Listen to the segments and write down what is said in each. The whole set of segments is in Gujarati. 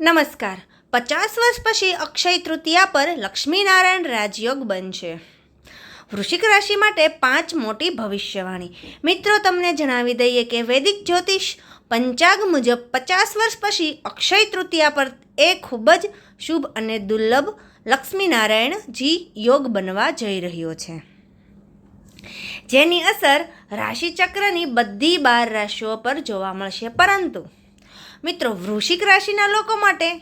નમસ્કાર. પચાસ વર્ષ પછી અક્ષય તૃતીયા પર લક્ષ્મીનારાયણ રાજયોગ બનશે. વૃશ્ચિક રાશિ માટે પાંચ મોટી ભવિષ્યવાણી. મિત્રો, તમને જણાવી દઈએ કે વૈદિક જ્યોતિષ પંચાગ મુજબ પચાસ વર્ષ પછી અક્ષય તૃતીયા પર એ ખૂબ જ શુભ અને દુર્લભ લક્ષ્મીનારાયણજી યોગ બનવા જઈ રહ્યો છે. જેની અસર રાશિચક્રની બધી બાર રાશિઓ પર જોવા મળશે. પરંતુ મિત્રો, વૃશ્ચિક રાશિના લોકો માટે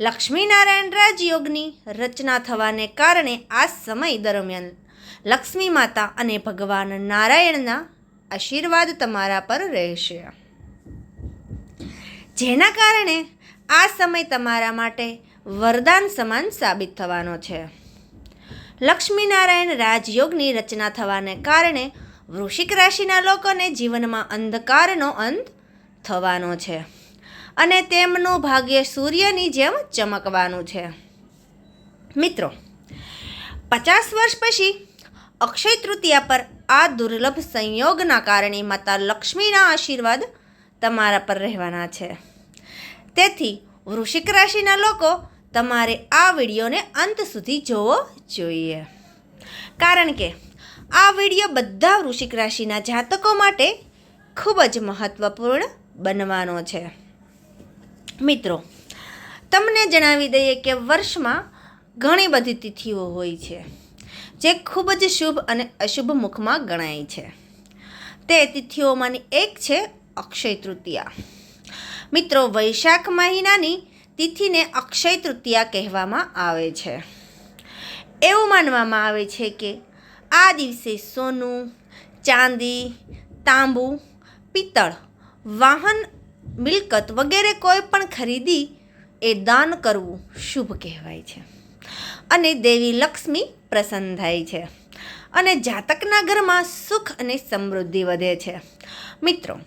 લક્ષ્મીનારાયણ રાજયોગની રચના થવાને કારણે આ સમય દરમિયાન લક્ષ્મી માતા અને ભગવાન નારાયણના આશીર્વાદ તમારા પર રહેશે. જેના કારણે આ સમય તમારા માટે વરદાન સમાન સાબિત થવાનો છે. લક્ષ્મીનારાયણ રાજયોગની રચના થવાને કારણે વૃશ્ચિક રાશિના લોકોને જીવનમાં અંધકારનો અંત થવાનો છે. અને તેમનું ભાગ્ય સૂર્યની જેમ ચમકવાનું છે. મિત્રો, પચાસ વર્ષ પછી અક્ષય તૃતીયા પર આ દુર્લભ સંયોગના કારણે માતા લક્ષ્મીના આશીર્વાદ તમારા પર રહેવાના છે. તેથી, વૃશ્ચિક રાશિના લોકો તમારે આ વિડીયોને અંત સુધી જોવો જોઈએ. કારણ કે, આ વીડિયો બધા વૃશ્ચિક રાશિના જાતકો માટે ખૂબ જ મહત્ત્વપૂર્ણ બનવાનો છે. મિત્રો, તમને જણાવી દઈએ કે વર્ષમાં ઘણી બધી તિથિઓ હોય છે, જે ખૂબ જ શુભ અને અશુભ મુખમાં ગણાય છે. તે તિથિઓમાંની એક છે અક્ષય તૃતીયા. મિત્રો, વૈશાખ મહિનાની તિથિને અક્ષય તૃતીયા કહેવામાં આવે છે. એવું માનવામાં આવે છે કે આ દિવસે સોનું, ચાંદી, તાંબુ, પિત્તળ, વાહન મિલકત વગેરે કોઈ પણ ખરીદી એ દાન કરવું શુભ કહેવાય છે. અને દેવી લક્ષ્મી પ્રસન્ન થાય છે. અને જાતકના ઘરમાં સુખ અને સમૃદ્ધિ વધે છે. મિત્રો,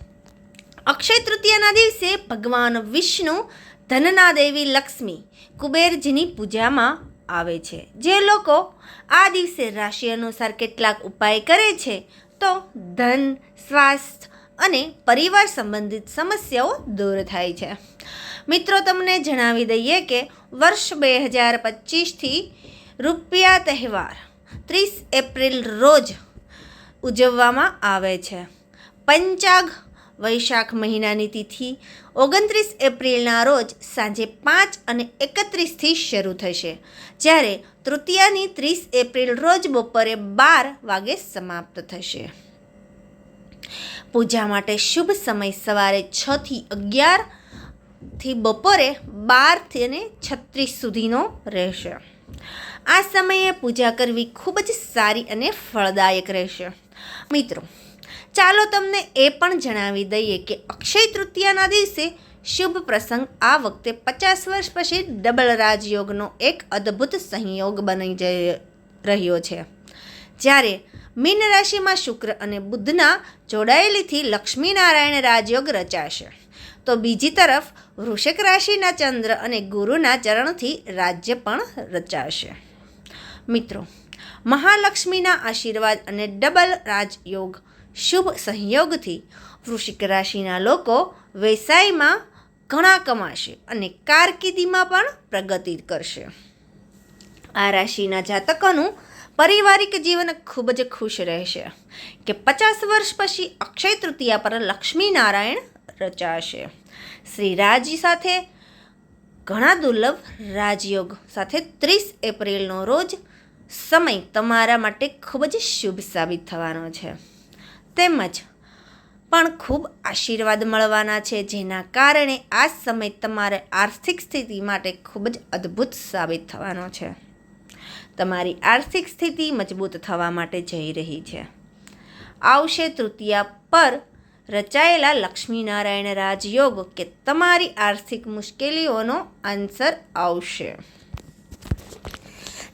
અક્ષય તૃતીયાના દિવસે ભગવાન વિષ્ણુ ધનના દેવી લક્ષ્મી કુબેરજીની પૂજામાં આવે છે. જે લોકો આ દિવસે રાશિ અનુસાર કેટલાક ઉપાય કરે છે, તો ધન સ્વાસ્થ્ય અને પરિવાર સંબંધિત સમસ્યાઓ દૂર થાય છે. મિત્રો, તમને જણાવી દઈએ કે વર્ષ બે હજાર પચીસથી રૂપિયા તહેવાર ત્રીસ એપ્રિલ રોજ ઉજવવામાં આવે છે. પંચાગ વૈશાખ મહિનાની તિથિ ઓગણત્રીસ એપ્રિલના રોજ સાંજે પાંચ અને એકત્રીસથી શરૂ થશે, જ્યારે તૃતીયાની ત્રીસ એપ્રિલ રોજ બપોરે બાર વાગે સમાપ્ત થશે. પૂજા માટે શુભ સમય સવારે છથી અગિયારથી બપોરે બારથી અને છત્રીસ સુધીનો રહેશે. આ સમયે પૂજા કરવી ખૂબ જ સારી અને ફળદાયક રહેશે. મિત્રો, ચાલો તમને એ પણ જણાવી દઈએ કે અક્ષય તૃતીયાના દિવસે શુભ પ્રસંગ આ વખતે પચાસ વર્ષ પછી ડબલ રાજયોગનો એક અદ્ભુત સંયોગ બની જઈ રહ્યો છે. જ્યારે મીન રાશિમાં શુક્ર અને બુધના જોડાયેલીથી લક્ષ્મીનારાયણ રાજયોગ રચાશે. તો બીજી તરફ વૃષિક રાશિના ચંદ્ર અને ગુરુના ચરણથી રાજ્ય પણ રચાશે. મિત્રો, મહાલક્ષ્મીના આશીર્વાદ અને ડબલ રાજયોગ શુભ સંયોગથી વૃશ્ચિક રાશિના લોકો વ્યવસાયમાં ઘણા કમાશે અને કારકિર્દીમાં પણ પ્રગતિ કરશે. આ રાશિના જાતકોનું પારિવારિક જીવન ખૂબ જ ખુશ રહેશે કે પચાસ વર્ષ પછી અક્ષય તૃતીયા પર લક્ષ્મીનારાયણ રચાશે. શ્રી રાજી સાથે ઘણા દુર્લભ રાજયોગ સાથે ત્રીસ એપ્રિલનો રોજ સમય તમારા માટે ખૂબ જ શુભ સાબિત થવાનો છે. તેમજ પણ ખૂબ આશીર્વાદ મળવાના છે, જેના કારણે આ સમય તમારે આર્થિક સ્થિતિ માટે ખૂબ જ અદ્ભુત સાબિત થવાનો છે. તમારી આર્થિક સ્થિતિ મજબૂત થવા માટે જઈ રહી છે. આવશે તૃતીયા પર રચાયેલા લક્ષ્મીનારાયણ રાજયોગ કે તમારી આર્થિક મુશ્કેલીઓનો આન્સર આવશે.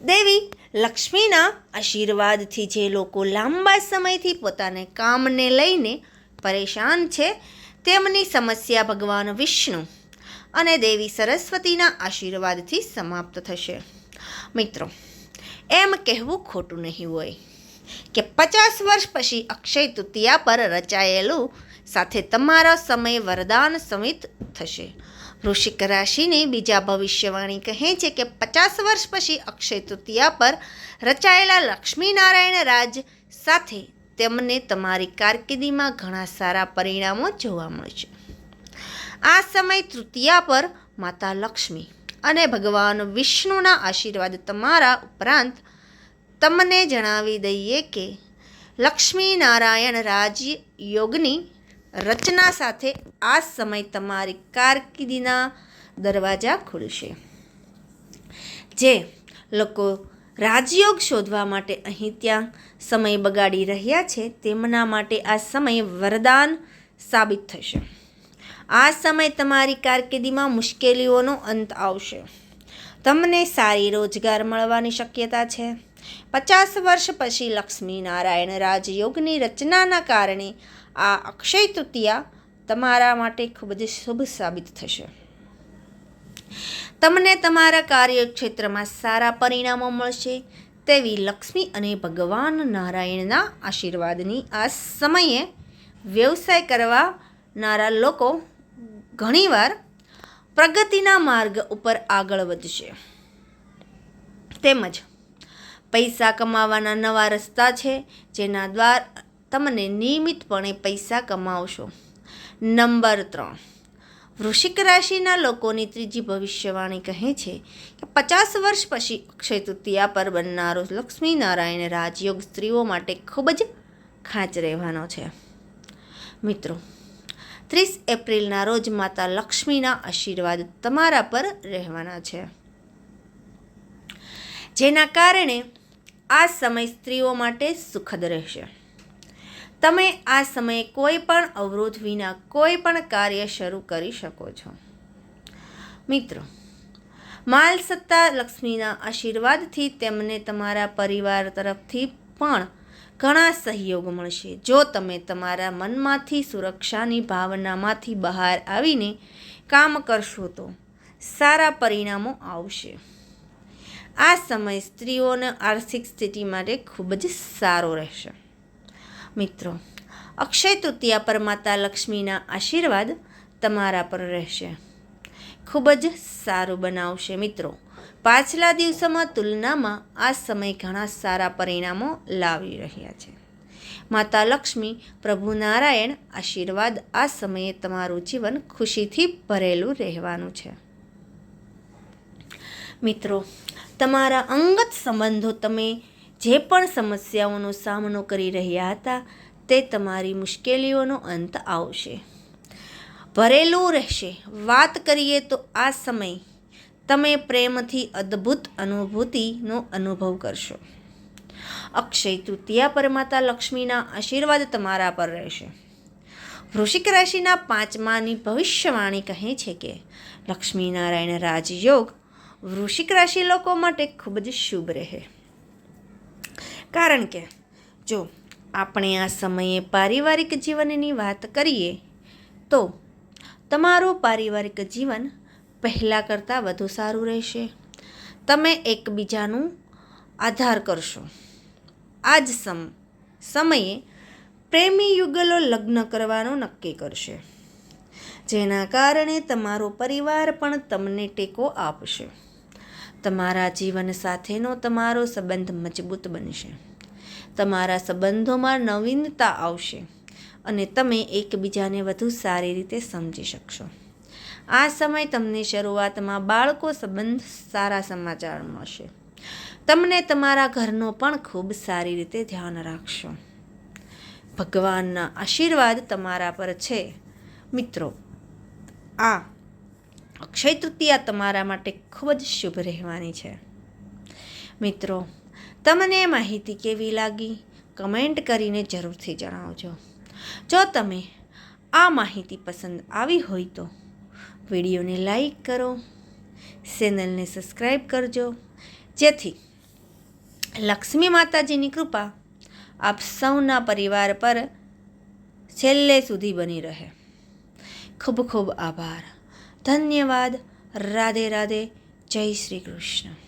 દેવી લક્ષ્મીના આશીર્વાદથી જે લોકો લાંબા સમયથી પોતાને કામને લઈને પરેશાન છે, તેમની સમસ્યા ભગવાન વિષ્ણુ અને દેવી સરસ્વતીના આશીર્વાદથી સમાપ્ત થશે. મિત્રો એમ કહેવું ખોટું નહીં હોય કે પચાસ વર્ષ પછી અક્ષય તૃતીયા પર રચાયેલું સાથે તમારો સમય વરદાન સમિત થશે. વૃશ્ચિક રાશિની બીજા ભવિષ્યવાણી કહે છે કે પચાસ વર્ષ પછી અક્ષય તૃતીયા પર રચાયેલા લક્ષ્મીનારાયણ રાજ સાથે તેમને તમારી કારકિર્દીમાં ઘણા સારા પરિણામો જોવા મળશે. આ સમય તૃતીયા પર માતા લક્ષ્મી અને ભગવાન વિષ્ણુના આશીર્વાદ તમારા ઉપરાંત તમને જણાવી દઈએ કે લક્ષ્મી નારાયણ રાજયોગની રચના સાથે આ સમય તમારી કારકિર્દીના દરવાજા ખુલશે. જે લોકો રાજયોગ શોધવા માટે અહીં ત્યાં સમય બગાડી રહ્યા છે, તેમના માટે આ સમય વરદાન સાબિત થશે. આ સમય તમારી કારકિર્દીમાં મુશ્કેલીઓનો અંત આવશે. તમને સારી રોજગાર મળવાની શક્યતા છે. પચાસ વર્ષ પછી લક્ષ્મી નારાયણ રાજયોગની રચનાના કારણે આ અક્ષય તૃતીયા તમારા માટે ખૂબ જ શુભ સાબિત થશે. તમને તમારા કાર્યક્ષેત્રમાં સારા પરિણામો મળશે તેવી લક્ષ્મી અને ભગવાન નારાયણના આશીર્વાદની આ સમયે વ્યવસાય કરવાનારા લોકો ઘણીવાર પ્રગતિના માર્ગ ઉપર આગળ વધશે. તેમજ પૈસા કમાવાના નવા રસ્તા છે, જેના દ્વારા તમને નિયમિતપણે પૈસા કમાવશો. નંબર ત્રણ. વૃશ્ચિક રાશિના લોકોની ત્રીજી ભવિષ્યવાણી કહે છે કે પચાસ વર્ષ પછી અક્ષય તૃતીયા પર બનનારો લક્ષ્મી નારાયણ રાજયોગ સ્ત્રીઓ માટે ખૂબ જ ખાંચ રહેવાનો છે. મિત્રો ત્રીસ એપ્રિલના રોજ માતા લક્ષ્મીના આશીર્વાદ તમારા પર રહેવાના છે. જેના કારણે આ સમય સ્ત્રીઓ માટે સુખદ રહેશે. તમે આ સમયે કોઈ પણ અવરોધ વિના કોઈ પણ કાર્ય શરૂ કરી શકો છો. મિત્રો, માલ સત્તા લક્ષ્મીના આશીર્વાદથી તેમને તમારા પરિવાર તરફથી પણ ઘણા સહયોગ મળશે. જો તમે તમારા મનમાંથી સુરક્ષાની ભાવનામાંથી બહાર આવીને કામ કરશો તો સારા પરિણામો આવશે. આ સમય સ્ત્રીઓને આર્થિક સ્થિતિ માટે ખૂબ જ સારો રહેશે. મિત્રો, અક્ષય તૃતીયા પર માતા લક્ષ્મીના આશીર્વાદ તમારા પર રહેશે. ખૂબ જ સારું બનાવશે મિત્રો. પાછલા દિવસોમાં તુલનામાં આ સમય ઘણા સારા પરિણામો લાવી રહ્યા છે. માતા લક્ષ્મી, પ્રભુ નારાયણ આશીર્વાદ આ સમયે તમારું જીવન ખુશીથી ભરેલું રહેવાનું છે. મિત્રો, તમારા અંગત સંબંધો તમે જે પણ સમસ્યાઓનો સામનો કરી રહ્યા હતા તે તમારી મુશ્કેલીઓનો અંત આવશે. ભરેલું રહેશે. વાત કરીએ તો આ સમય તમે પ્રેમથી અદ્ભુત અનુભૂતિનો અનુભવ કરશો. અક્ષય તૃતીયા પર માતા લક્ષ્મીના આશીર્વાદ તમારા પર રહેશે. વૃશ્ચિક રાશિના પાંચમાની ભવિષ્યવાણી કહે છે કે, લક્ષ્મીનારાયણ રાજયોગ વૃશ્ચિક રાશિ લોકો માટે ખૂબ જ શુભ રહે. કારણ કે, જો આપણે આ સમયે પારિવારિક જીવનની વાત કરીએ, તો તમારું પારિવારિક જીવન પહેલાં કરતાં વધુ સારું રહેશે. તમે એકબીજાનું આધાર કરશો. આ જ સમ, સમયે પ્રેમી યુગલો લગ્ન કરવાનું નક્કી કરશે. જેના કારણે તમારો પરિવાર પણ તમને ટેકો આપશે. તમારા જીવન સાથેનો તમારો સંબંધ મજબૂત બનશે. તમારા સંબંધોમાં નવીનતા આવશે અને તમે એકબીજાને વધુ સારી રીતે સમજી શકશો. આ સમય તમને શરૂઆતમાં બાળકો સંબંધ સારા સમાચાર મળશે. તમને તમારા ઘરનો પણ ખૂબ સારી રીતે ધ્યાન રાખશો. ભગવાનના આશીર્વાદ તમારા પર છે. મિત્રો, આ અક્ષય તૃતીયા તમારા માટે ખૂબ જ શુભ રહેવાની છે. મિત્રો, તમને માહિતી કેવી લાગી? કમેન્ટ કરીને જરૂરથી જણાવજો. જો તમે આ માહિતી પસંદ આવી હોય તો વિડીયોને લાઈક કરો, ચેનલને સબસ્ક્રાઈબ કરજો. જેથી લક્ષ્મી માતાજીની કૃપા આપ સૌના પરિવાર પર છેલ્લે સુધી બની રહે. ખૂબ ખૂબ આભાર. ધન્યવાદ. રાધે રાધે. જય શ્રી કૃષ્ણ.